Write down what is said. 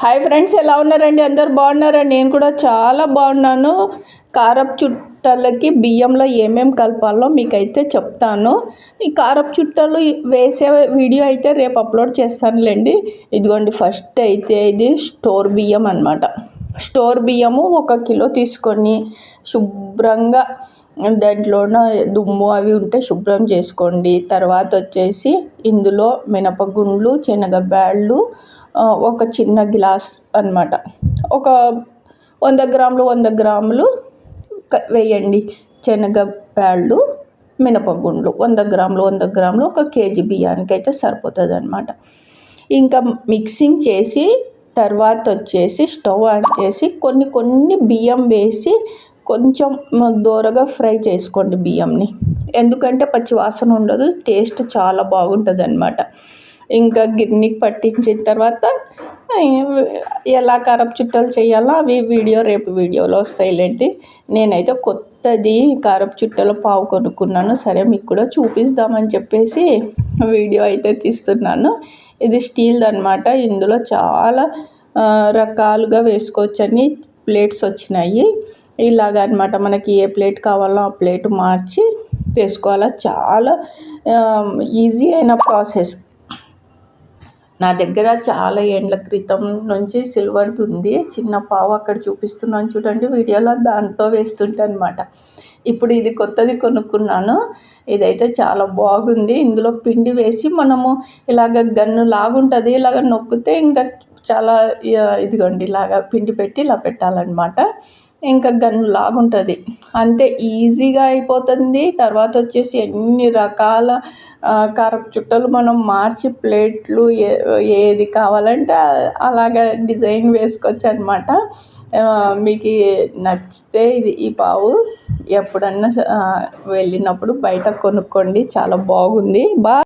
Hi friends ఎలా ఉన్నారండి? అందరు బాగున్నారండి నేను కూడా చాలా బాగున్నాను. కారపు చుట్టలకి బియ్యంలో ఏమేమి కలపాలో మీకైతే చెప్తాను. ఈ కారపు చుట్టలు వేసే వీడియో అయితే రేపు అప్లోడ్ చేస్తానులేండి. ఇదిగోండి ఫస్ట్ అయితే ఇది స్టోర్ బియ్యం అనమాట స్టోర్ బియ్యము ఒక కిలో తీసుకొని శుభ్రంగా దాంట్లోన దుమ్ము అవి ఉంటే శుభ్రం చేసుకోండి. తర్వాత వచ్చేసి ఇందులో మినపగుండ్లు శనగబ్యాళ్ళు ఒక చిన్న గ్లాస్ అనమాట ఒక వంద గ్రాములు వంద గ్రాములు వేయండి. శనగబ్యాళ్ళు మినపగుండ్లు వంద గ్రాములు వంద గ్రాములు ఒక కేజీ బియ్యానికి అయితే సరిపోతుంది అనమాట ఇంకా మిక్సింగ్ చేసి తర్వాత వచ్చేసి స్టవ్ ఆన్ చేసి కొన్ని కొన్ని బియ్యం వేసి కొంచెం దోరగా ఫ్రై చేసుకోండి బియ్యంని. ఎందుకంటే పచ్చి వాసన ఉండదు టేస్ట్ చాలా బాగుంటుంది అనమాట ఇంకా గిన్నెకి పట్టించిన తర్వాత ఎలా కరపు చుట్టలు చేయాలో అవి వీడియో రేపు వీడియోలో వస్తాయిలేండి. నేనైతే కొత్తది కరపు చుట్టలు పావు కొనుక్కున్నాను. సరే మీకు కూడా చూపిస్తామని చెప్పేసి వీడియో అయితే తీస్తున్నాను. ఇది స్టీల్ అనమాట ఇందులో చాలా రకాలుగా వేసుకోవచ్చని ప్లేట్స్ వచ్చినాయి. ఇలాగ అనమాట మనకి ఏ ప్లేట్ కావాలో ఆ ప్లేట్ మార్చి వేసుకోవాలి. చాలా ఈజీ అయిన ప్రాసెస్. నా దగ్గర చాలా ఏండ్ల క్రితం నుంచి సిల్వర్ది ఉంది. చిన్న పావు అక్కడ చూపిస్తున్నాను చూడండి. వీడియోలో దాంతో వేస్తుంటే అనమాట ఇప్పుడు ఇది కొత్తది కొనుక్కున్నాను. ఇదైతే చాలా బాగుంది. ఇందులో పిండి వేసి మనము ఇలాగ గన్ను లాగుంటుంది. ఇలాగ నొక్కితే ఇంకా చాలా ఇదిగోండి ఇలాగ పిండి పెట్టి ఇలా పెట్టాలన్నమాట. ఇంకా గన్ను లాగుంటుంది. అంతే ఈజీగా అయిపోతుంది. తర్వాత వచ్చేసి ఎన్ని రకాల కారపు చుట్టలు మనం మార్చి ప్లేట్లు ఏ ఏది కావాలంటే అలాగే డిజైన్ వేసుకోవచ్చు అనమాట మీకు నచ్చితే ఇది ఈ పావు. ఎప్పుడన్నా వెళ్ళినప్పుడు బయట కొనుక్కోండి. చాలా బాగుంది. బా